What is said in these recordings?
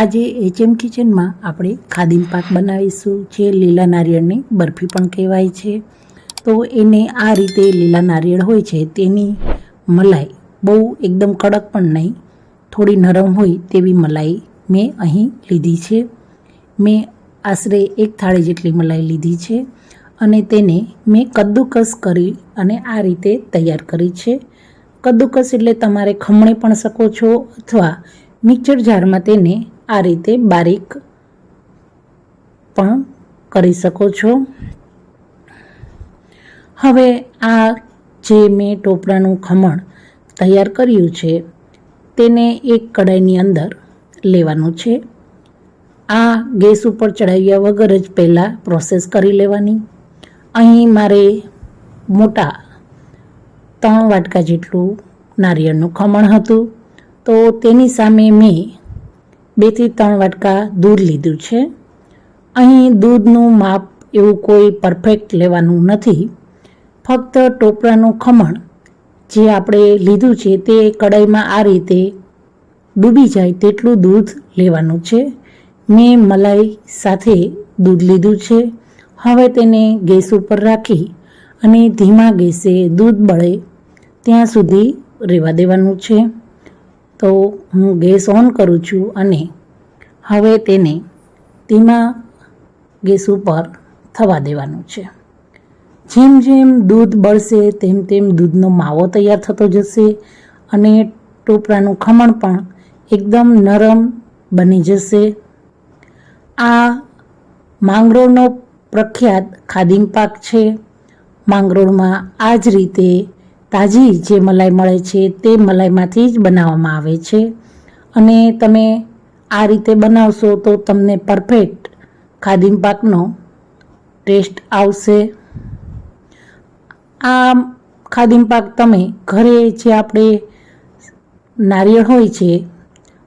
આજે એચએમ કિચનમાં આપણે ખાદીમ પાક બનાવીશું, જે લીલા નારિયેળની બરફી પણ કહેવાય છે. તો એને આ રીતે લીલા નારિયેળ હોય છે, તેની મલાઈ બહુ એકદમ કડક પણ નહીં, થોડી નરમ હોય તેવી મલાઈ મેં અહીં લીધી છે. મેં આશરે એક થાળી જેટલી મલાઈ લીધી છે અને તેને મેં કદ્દુકસ કરી અને આ રીતે તૈયાર કરી છે. કદ્દુકસ એટલે તમારે ખમણી પણ શકો છો અથવા મિક્સર જારમાં તેને આ રીતે બારીક પણ કરી શકો છો. હવે આ જે મેં ટોપરાનું ખમણ તૈયાર કર્યું છે, તેને એક કડાઈની અંદર લેવાનું છે. આ ગેસ ઉપર ચડાવ્યા વગર જ પહેલાં પ્રોસેસ કરી લેવાની. અહીં મારે મોટા ત્રણ વાટકા જેટલું નારિયેળનું ખમણ હતું. તો તેની સામે મેં બેથી ત્રણ વાટકા દૂધ લીધું છે. અહીં દૂધનું માપ એવું કોઈ પરફેક્ટ લેવાનું નથી. ફક્ત ટોપરાનું ખમણ જે આપણે લીધું છે તે કડાઈમાં આ રીતે ડૂબી જાય તેટલું દૂધ લેવાનું છે. મેં મલાઈ સાથે દૂધ લીધું છે. હવે તેને ગેસ ઉપર રાખી અને ધીમા ગેસે દૂધ બળે ત્યાં સુધી રહેવા દેવાનું છે. તો હું ગેસ ઓન કરું છું અને હવે તેને ધીમા ગેસ ઉપર થવા દેવાનું છે. જેમ જેમ દૂધ બળશે, તેમ તેમ દૂધનો માવો તૈયાર થતો જશે અને ટોપરાનું ખમણ પણ એકદમ નરમ બની જશે. આ માંગરોળનો પ્રખ્યાત ખાદીમ પાક છે. માંગરોળમાં આ જ રીતે તાજી જે મલાઈ મળે છે તે મલાઈમાંથી જ બનાવવામાં આવે છે. અને તમે આ રીતે બનાવશો તો તમને પરફેક્ટ ખાદીમ પાકનો ટેસ્ટ આવશે. આ ખાદીમ પાક તમે ઘરે જે આપણે નારિયેળ હોય છે,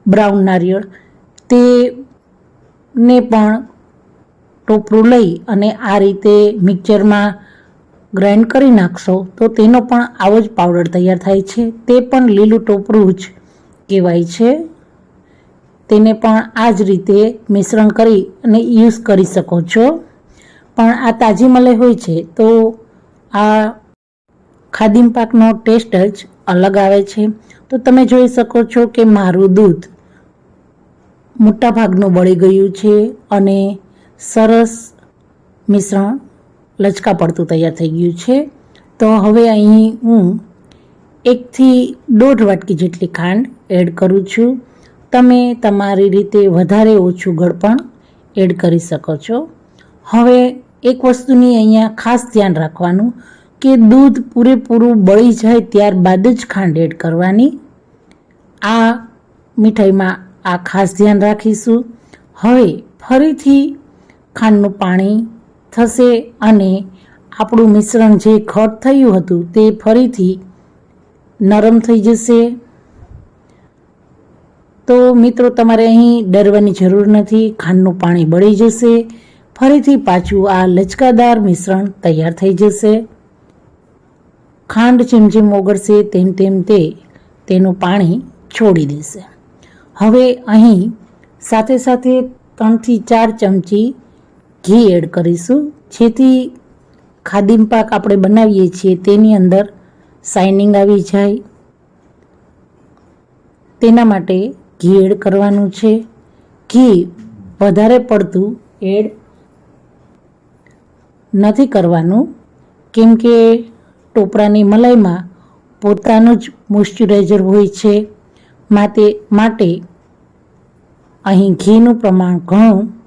બ્રાઉન નારિયેળ તે ને પણ ટોપરું લઈ અને આ રીતે મિક્સરમાં ગ્રાઇન્ડ કરી નાખશો, તો તેનો પણ આવો જ પાવડર તૈયાર થાય છે. તે પણ લીલું ટોપરું જ કહેવાય છે. તેને પણ આ જ રીતે મિશ્રણ કરી અને યુઝ કરી શકો છો. પણ આ તાજી મલાઈ હોય છે, તો આ ખાદીમ પાકનો ટેસ્ટ જ અલગ આવે છે. તો તમે જોઈ શકો છો કે મારું દૂધ મોટાભાગનું બળી ગયું છે અને સરસ મિશ્રણ લચકા પડતું તૈયાર થઈ ગયું છે. તો હવે અહીં હું એકથી દોઢ વાટકી જેટલી ખાંડ એડ કરું છું. તમે તમારી રીતે વધારે ઓછું ગળપણ એડ કરી શકો છો. હવે એક વસ્તુની અહીંયા ખાસ ધ્યાન રાખવાનું કે દૂધ પૂરેપૂરું બળી જાય ત્યારબાદ જ ખાંડ એડ કરવાની. આ મીઠાઈમાં આ ખાસ ધ્યાન રાખીશું. હવે ફરીથી ખાંડનું પાણી થશે અને આપણું મિશ્રણ જે ઘટ થયું હતું તે ફરીથી નરમ થઈ જશે. તો મિત્રો, તમારે અહીં ડરવાની જરૂર નથી. ખાંડનું પાણી બળી જશે. ફરીથી પાછું આ લચકાદાર મિશ્રણ તૈયાર થઈ જશે. ખાંડ જેમ જેમ ઓગળશે તેમ તેમ તે તેનું પાણી છોડી દેશે. હવે અહીં સાથે સાથે ત્રણથી ચાર ચમચી ઘી એડ કરીશું. જેથી ખાદીમ પાક આપણે બનાવીએ છીએ તેની અંદર શાઇનિંગ આવી જાય. તેના માટે ઘી એડ કરવાનું છે. ઘી વધારે પડતું એડ નથી કરવાનું. કેમ કે ટોપરાની મલાઈમાં પોતાનું જ મોઇશ્ચરાઇઝર હોય છે. માટે માટે અહીં ઘીનું પ્રમાણ ઘણું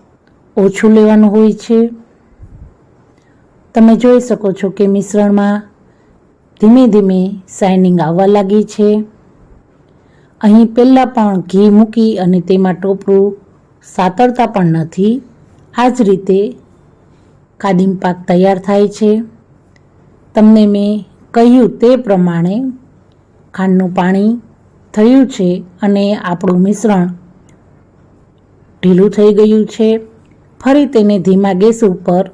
ઓછું લેવાનું હોય છે. તમે જોઈ શકો છો કે મિશ્રણમાં ધીમે ધીમે શાઇનિંગ આવવા લાગી છે. અહીં પહેલાં પણ ઘી મૂકી અને તેમાં ટોપરું સાતરતા પણ નથી. આ જ રીતે કાદીમ પાક તૈયાર થાય છે. તમને મેં કહ્યું તે પ્રમાણે ખાંડનું પાણી થયું છે અને આપણું મિશ્રણ ઢીલું થઈ ગયું છે. ફરી તેને ધીમા ગેસ ઉપર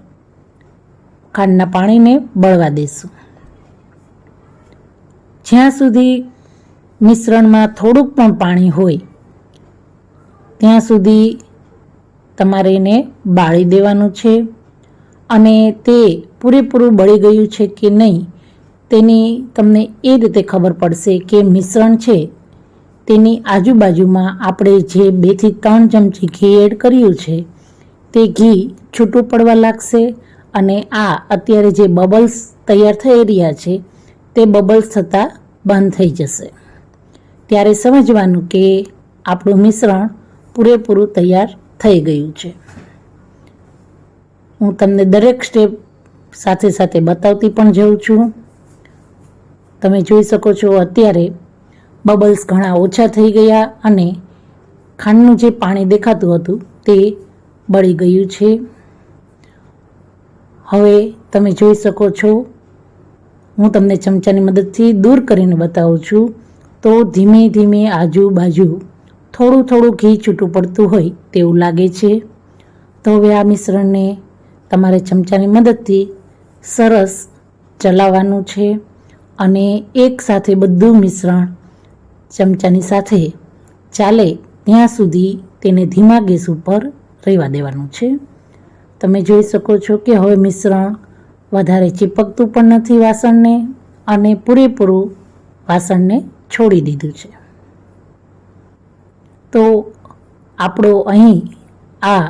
ખાંડના પાણીને બળવા દેશું. જ્યાં સુધી મિશ્રણમાં થોડુંક પણ પાણી હોય, ત્યાં સુધી તમારે એને બાળી દેવાનું છે અને તે પૂરેપૂરું બળી ગયું છે કે નહીં, તેની તમને એ રીતે ખબર પડશે કે મિશ્રણ છે. તેની આજુબાજુમાં આપણે જે બેથી ત્રણ ચમચી ઘી એડ કર્યું છે તે ઘી છૂટું પડવા લાગશે અને આ અત્યારે જે બબલ્સ તૈયાર થઈ રહ્યા છે, તે બબલ્સ થતાં બંધ થઈ જશે. ત્યારે સમજવાનું કે આપણું મિશ્રણ પૂરેપૂરું તૈયાર થઈ ગયું છે. હું તમને દરેક સ્ટેપ સાથે સાથે બતાવતી પણ જઉં છું. તમે જોઈ શકો છો અત્યારે બબલ્સ ઘણા ઓછા થઈ ગયા અને ખાંડનું જે પાણી દેખાતું હતું તે બળી ગયું છે. હવે તમે જોઈ શકો છો, હું તમને ચમચાની મદદથી દૂર કરીને બતાવું છું. તો ધીમે ધીમે આજુબાજુ થોડું થોડું ઘી છૂટું પડતું હોય તેવું લાગે છે. તો હવે આ મિશ્રણને તમારે ચમચાની મદદથી સરસ ચલાવવાનું છે અને એક સાથે બધું મિશ્રણ ચમચાની સાથે ચાલે ત્યાં સુધી તેને ધીમા ગેસ ઉપર રહેવા દેવાનું છે. તમે જોઈ શકો છો કે હવે મિશ્રણ વધારે ચીપકતું પણ નથી વાસણને અને પૂરેપૂરું વાસણને છોડી દીધું છે. તો આપણો અહીં આ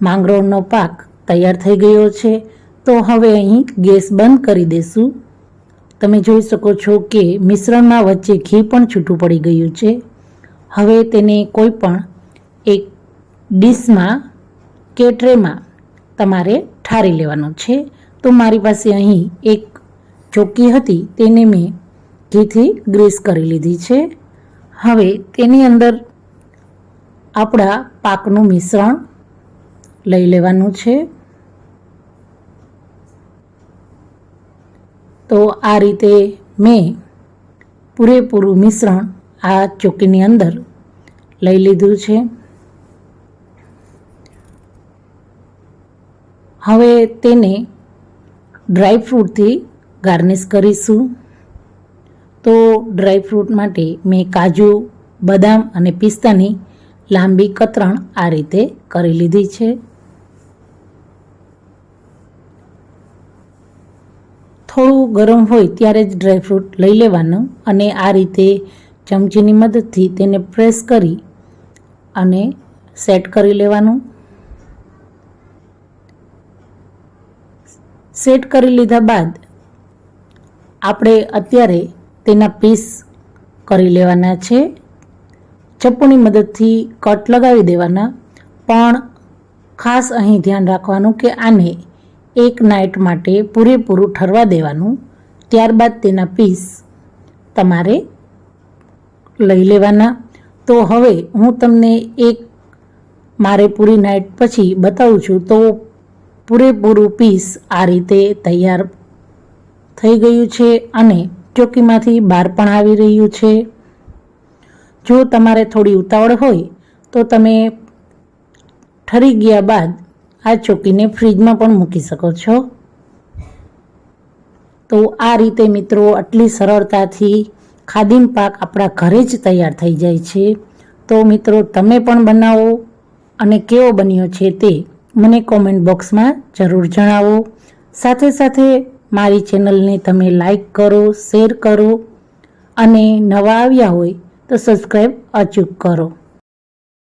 માંગરોળનો પાક તૈયાર થઈ ગયો છે. તો હવે અહીં ગેસ બંધ કરી દેશું. તમે જોઈ શકો છો કે મિશ્રણમાં વચ્ચે ઘી પણ છૂટું પડી ગયું છે. હવે તેને કોઈ પણ એક ડીશમાં કે ટ્રેમાં તમારે ઠારી લેવાનું છે. તો મારી પાસે અહીં એક ચોકી હતી, તેને મેં ઘીથી ગ્રીસ કરી લીધી છે. હવે તેની અંદર આપણા પાકનું મિશ્રણ લઈ લેવાનું છે. તો આ રીતે મેં પૂરેપૂરું મિશ્રણ આ ચોકીની અંદર લઈ લીધું છે. હવે તેને ડ્રાયફ્રૂટથી ગાર્નિશ કરીશું. તો ડ્રાયફ્રૂટ માટે મેં કાજુ, બદામ અને પિસ્તાની લાંબી કતરણ આ રીતે કરી લીધી છે. થોડું ગરમ હોય ત્યારે જ ડ્રાયફ્રૂટ લઈ લેવાનું અને આ રીતે ચમચીની મદદથી તેને પ્રેસ કરી અને સેટ કરી લેવાનું. સેટ કરી લીધા બાદ આપણે અત્યારે તેના પીસ કરી લેવાના છે. ચપ્પુની મદદથી કટ લગાવી દેવાના. પણ ખાસ અહીં ધ્યાન રાખવાનું કે આને એક નાઇટ માટે પૂરેપૂરું ઠરવા દેવાનું. ત્યારબાદ તેના પીસ તમારે લઈ લેવાના. તો હવે હું તમને એક મારે પૂરી નાઇટ પછી બતાવું છું. તો પૂરેપૂરું પીસ આ રીતે તૈયાર થઈ ગયું છે અને ચોકીમાંથી બહાર પણ આવી રહ્યું છે. જો તમારે થોડી ઉતાવળ હોય, તો તમે ઠરી ગયા બાદ આ ચોકીને ફ્રીજમાં પણ મૂકી શકો છો. તો આ રીતે મિત્રો, આટલી સરળતાથી ખાદીમ પાક આપણા ઘરે જ તૈયાર થઈ જાય છે. તો મિત્રો, તમે પણ બનાવો અને કેવો બન્યો છે તે મને કોમેન્ટ બોક્સમાં જરૂર જણાવો. સાથે સાથે મારી ચેનલને તમે લાઈક કરો શેર કરો અને નવા આવ્યા હોય તો સબસ્ક્રાઈબ અચૂક કરો.